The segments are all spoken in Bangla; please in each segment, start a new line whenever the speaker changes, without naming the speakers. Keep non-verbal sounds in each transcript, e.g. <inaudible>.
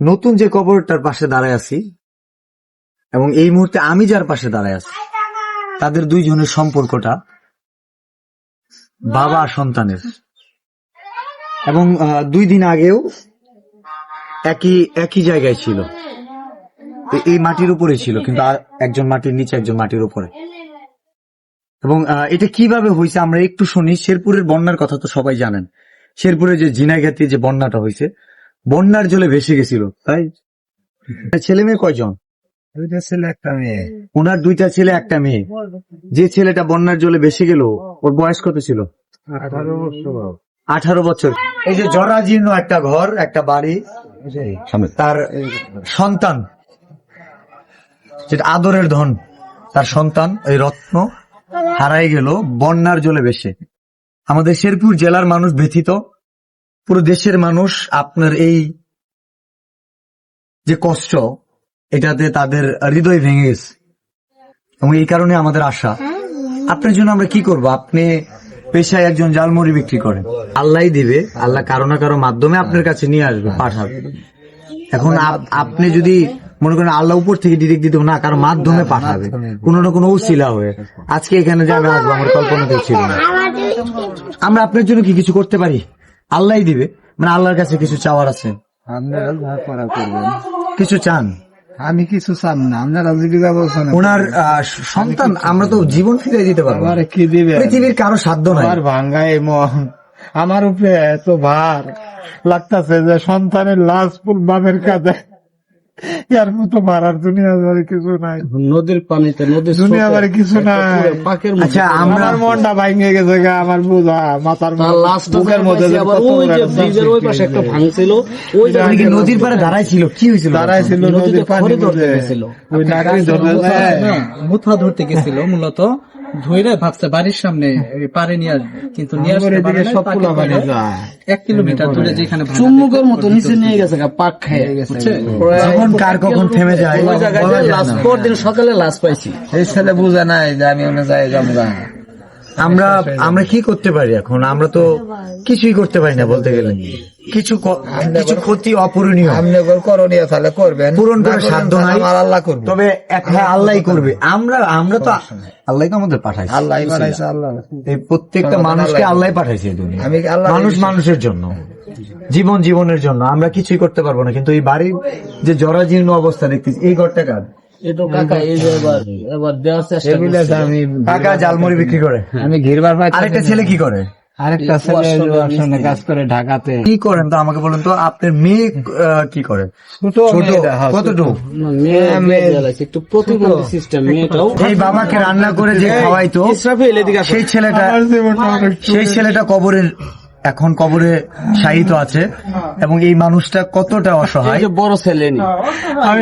নতুন যে কবরটার পাশে দাঁড়ায় আছি, এবং এই মুহূর্তে আমি যার পাশে দাঁড়ায় আছি, তাদের দুইজনের সম্পর্কটা বাবা সন্তানের। এবং দুই দিন আগেও একই একই জায়গায় ছিল। এই মাটির উপরে ছিল, কিন্তু একজন মাটির নিচে, একজন মাটির উপরে। এবং এটা কীভাবে হয়েছে আমরা একটু শুনি। শেরপুরের বন্যার কথা তো সবাই জানেন। শেরপুরে যে জিনাইগাতি যে বন্যাটা হয়েছে বন্যার জলে ভেসে গেছিল তাই? ছেলে মেয়ে কয়জন?
দুইটা ছেলে একটা মেয়ে।
ওনার দুইটা ছেলে একটা মেয়ে। যে ছেলেটা বন্যার জলে ভেসে গেল ওর বয়স কত ছিল?
আঠারো বছর
আঠারো বছর। এই যে জরাজীর্ণ একটা ঘর একটা বাড়ি তার সন্তান যেটা আদরের ধন তার সন্তান এই রত্ন হারাই গেল বন্যার জলে ভেসে। আমাদের শেরপুর জেলার মানুষ ব্যথিত। পুরো দেশের মানুষ আপনার এই যে কষ্ট, এটাতে তাদের হৃদয় ভেঙে গেছে। এবং এই কারণে আমাদের আশা। আপনার জন্য আমরা কি করব? আপনি পেশায় একজন জালমুড়ি বিক্রি করেন। আল্লাহ দিবে। আল্লাহ কারও না কারও মাধ্যমে আপনার কাছে নিয়ে আসবে, পাঠাবে। এখন আপনি যদি মনে করেন আল্লাহ উপর থেকে ডিরেক্ট দিতে না, কারও মাধ্যমে পাঠাবে। কোনো না কোনো উচিলা হয়ে। আজকে এখানে যে আসব, আমার কল্পনা ছিল আমরা আপনার জন্য কি কিছু করতে পারি? আল্লাহ দিবে। মানে আল্লাহর কাছে কিছু চাওয়ার আছে।
আপনারা যা করা করবেন।
কিছু চান?
আমি কিছু চান না। আপনারা জীবিকা বলছেন
ওনার সন্তান আমরা তো জীবন ফিরে দিতে পারব।
কি দিবে
পৃথিবীর কারও সাধ্য নাই।
আমার ভাঙ্গায় মন। আমার উপরে এত ভার লাগতেছে যে সন্তানের লাশ ফুল বাপের কাছে। ইয়ার মতো দুনিয়া কিছু নাই।
নদীর পানিতে নদীর
কিছু নাই।
পাকের
আচ্ছা আমরা
আমার মনটা ভাঙে গেছে গা আমার বোঝা মাথার
লাস্ট
বুকের মধ্যে
ওই যে ব্রিজের ওই পাশে একটা ভাঙছিল ওই যে
আপনি নদীর পাড়ে দাঁড়াই ছিল কি হয়েছিল?
দাঁড়াইছিল
নদীতে
নদীর পানি
ধরতে গেছিল।
ওই নাকড়ি ধরে
মুথা ধরতে গেছিল মূলত। ধইরে ভাবছে বাড়ির সামনে পারে নিয়ে আসবে। কিন্তু নিয়ে আসতে পারে এক কিলোমিটার দূরে যেখানে
চুম্বকের মতো নিচে নিয়ে গেছে পাক খেয়ে
গেছে।
যখন কার কখন থেমে যায়
ওই জায়গায়
না।
পরদিন সকালে লাশ পাইছি।
এই ছেলে বুঝে নাই যে আমি ওখানে যাই যাব না।
আমরা আমরা কি করতে পারি এখন? আমরা তো কিছুই করতে পারি না বলতে গেলে। কিছু কিছু ক্ষতি অপূরণীয়।
আপনি করণীয় তাহলে করবেন।
পূরণ করে সাধ্য নাই।
আমার আল্লাহ করবে।
তবে এক হ্যাঁ আল্লাহ করবে। আমরা আমরা তো আল্লাহ তো আমাদের পাঠাইছে।
আল্লাহ আল্লাহ।
এই প্রত্যেকটা মানুষকে আল্লাহ পাঠাইছে এই দুনিয়ায়।
আমি আল্লাহ
মানুষ মানুষের জন্য। জীবন জীবনের জন্য। আমরা কিছুই করতে পারব না। কিন্তু এই বাড়ির যে জরাজীর্ণ অবস্থা দেখতেছি এই ঘরটা কার?
কাকা এই যে এবার এবার দেওয়ার চেষ্টা
এগুলো
করছে।
আমি
কাকা জালমুড়ি বিক্রি করে।
আমি ঘিরবার পাই
আরেকটা ছেলে কি করে?
আরেকটা ছেলে কাজ করে ঢাকাতে।
কি করেন তো আমাকে বলেন তো আপনার মেয়ে আহ, কি করে?
ছোট হ্যাঁ,
কতটুকু?
মেয়ে মেয়ে একটু প্রতিবন্ধী সিস্টেম মেয়েটাও।
এই বাবাকে রান্না করে যে খাওয়াইতো
ইসরাফিল
সেই ছেলেটা সেই ছেলেটা কবরের এখন কবরে শায়িত আছে এবং এই মানুষটা কতটা অসহায়?
বড় ছেলে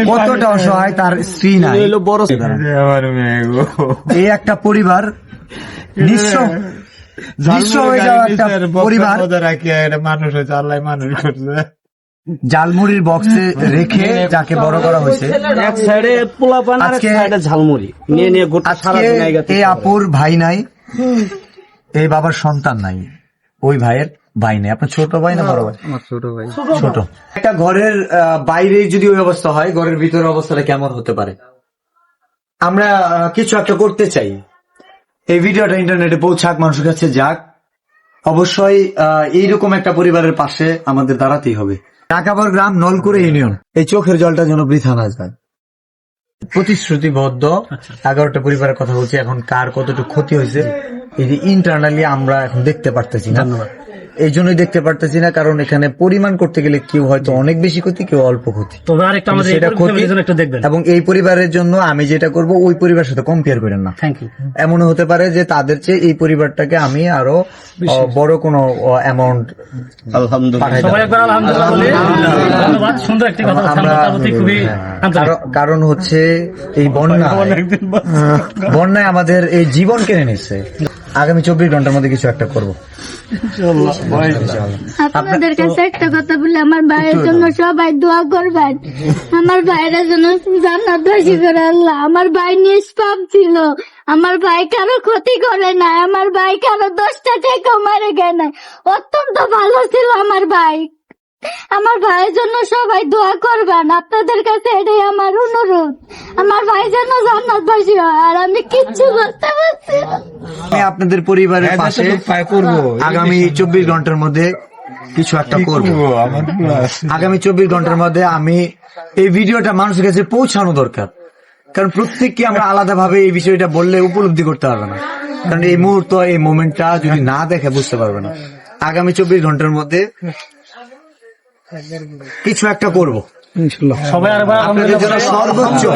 কতটা অসহায় তার স্ত্রী নাই।
বড় ছেলে।
গো।
এই একটা পরিবার নিঃস্ব নিঃস্ব হয়ে যাওয়া একটা পরিবার।
মানুষ হয়েছে আল্লাহ মানুষ করছে।
জালমুড়ির বক্সে <laughs> রেখে যাকে বড় করা হয়েছে।
এক সাইডে পোলা পান আর এক সাইডে ঝালমুড়ি। নিয়ে নিয়ে গোটা সারা
এই আপুর ভাই নাই এই বাবার সন্তান নাই। ওই ভাইয়ের ভাই নেই। আপনার ছোট ভাই না বড় ভাই?
ছোট ভাই।
ছোট একটা ঘরের আহ, বাইরে যদি ওই অবস্থা হয় ঘরের ভিতরের অবস্থাটা কেমন হতে পারে? আমরা কিছু একটা করতে চাই। এই ভিডিওটা ইন্টারনেটে পৌঁছাক মানুষের কাছে যাক। অবশ্যই আহ, এইরকম একটা পরিবারের পাশে আমাদের দাঁড়াতেই হবে। টাকাবর গ্রাম নলকুড়ে ইউনিয়ন। এই চোখের জলটা যেন বৃথা না যায়। প্রতিশ্রুতিবদ্ধ। এগারোটা পরিবারের কথা বলছি এখন কার কতটুকু ক্ষতি হয়েছে? যে ইন্টারনালি আমরা এখন দেখতে পারতেছি না। এই জন্যই দেখতে পারতেছি না কারণ এখানে পরিমাণ করতে গেলে কেউ হয়তো অনেক বেশি ক্ষতি কেউ অল্প ক্ষতি।
তবে আরেকটা আমাদের
সেটা ক্ষতি
একটু দেখবেন।
এবং এই পরিবারের জন্য আমি যেটা করব ওই পরিবারের সাথে কম্পেয়ার করেন না।
থ্যাংক ইউ
এমন হতে পারে যে তাদের চেয়ে এই পরিবারটাকে আমি আরও আহ, বড় কোনো অ্যামাউন্ট পাঠাই
সবাই একবার আলহামদুলিল্লাহ বলি ধন্যবাদ। সুন্দর একটি কথা বলছেন
আমরা
আপনার প্রতি খুবই আন্তরিক
কারণ- কারণ হচ্ছে এই বন্যা বন্যায় আমাদের এই জীবন কেড়ে নিচ্ছে আগামী চব্বিশ ঘণ্টার মধ্যে কিছু একটা করব।
আপনাদের কাছে একটা কথা বলে আমার ভাইয়ের জন্য সবাই দোয়া করবেন। আমার ভাইয়ের জন্য জান্নাত দোষী করে আল্লাহ। আমার ভাই নিষ্পাপ ছিল। আমার ভাই কারও ক্ষতি করে নাই। আমার ভাই কারও দোষটা থেকে মারে গে নাই অত্যন্ত ভালো ছিল আমার ভাই। আমার ভাইয়ের জন্য সবাই দোয়া করবেন। আপনাদের কাছে এটাই আমার অনুরোধ। আমার ভাই যেন জান্নাতবাসী হয় আর আমি কিচ্ছু করতে পারছি
আমি আপনাদের পরিবারের পাশে আগামী চব্বিশ ঘণ্টার মধ্যে কিছু একটা করব। আগামী চব্বিশ ঘণ্টার মধ্যে আমি এই ভিডিওটা মানুষের কাছে পৌঁছানো দরকার। কারণ প্রত্যেককে আমরা আলাদা ভাবে এই বিষয়টা বললে উপলব্ধি করতে পারবে না। কারণ এই মুহূর্ত এই মোমেন্টটা যদি না দেখে বুঝতে পারবে না। আগামী চব্বিশ ঘণ্টার মধ্যে কিছু একটা করব। আপনাদের সর্বোচ্চ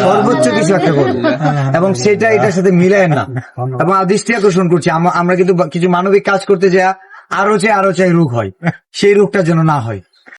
সর্বোচ্চ কিছু একটা করব। এবং সেটা এটার সাথে মিলায় না। এবং দৃষ্টি আকর্ষণ করছি। আমরা কিন্তু কিছু মানবিক কাজ করতে যা আরও চাই আরও চাই রোগ হয়। সেই রোগটা যেন না হয়।